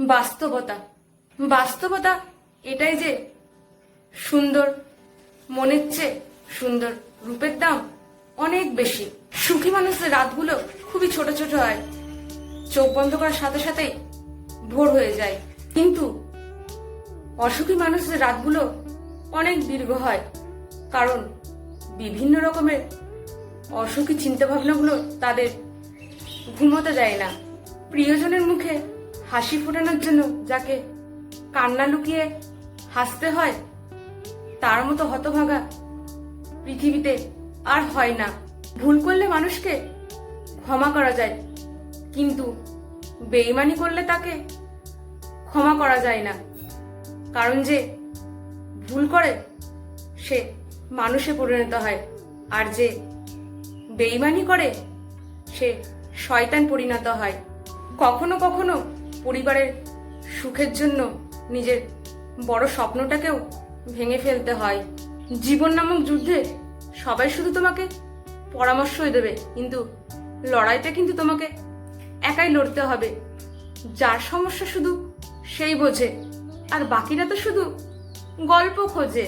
বাস্তবতা। বাস্তবতা এটাই যে সুন্দর, মনের চেয়ে সুন্দর রূপের দাম অনেক বেশি। সুখী মানুষের রাতগুলো খুবই ছোট ছোট হয়। চোখ বন্ধ করার সাথে সাথেই ভোর হয়ে যায়। কিন্তু অসুখী মানুষের রাতগুলো অনেক দীর্ঘ হয়। কারণ বিভিন্ন রকমের অসুখী চিন্তাভাবনাগুলো তাদের ঘুমোতে দেয় না। প্রিয়জনের মুখে হাসি ফোটানোর জন্য যাকে কান্না লুকিয়ে হাসতে হয়, তার মতো হতভাগা পৃথিবীতে আর হয় না। ভুল করলে মানুষকে ক্ষমা করা যায়, কিন্তু বেইমানি করলে তাকে ক্ষমা করা যায় না। কারণ যে ভুল করে, সে মানুষে পরিণত হয়। আর যে বেইমানি করে, সে শয়তান পরিণত হয়। কখনো কখনো পরিবারের সুখের জন্য নিজের বড় স্বপ্নটাকেও ভেঙে ফেলতে হয়। জীবন নামক যুদ্ধে সবাই শুধু তোমাকে পরামর্শই দেবে, কিন্তু লড়াইটা কিন্তু তোমাকে একাই লড়তে হবে। যার সমস্যা শুধু সেই বোঝে, আর বাকিরা তো শুধু গল্প খোঁজে।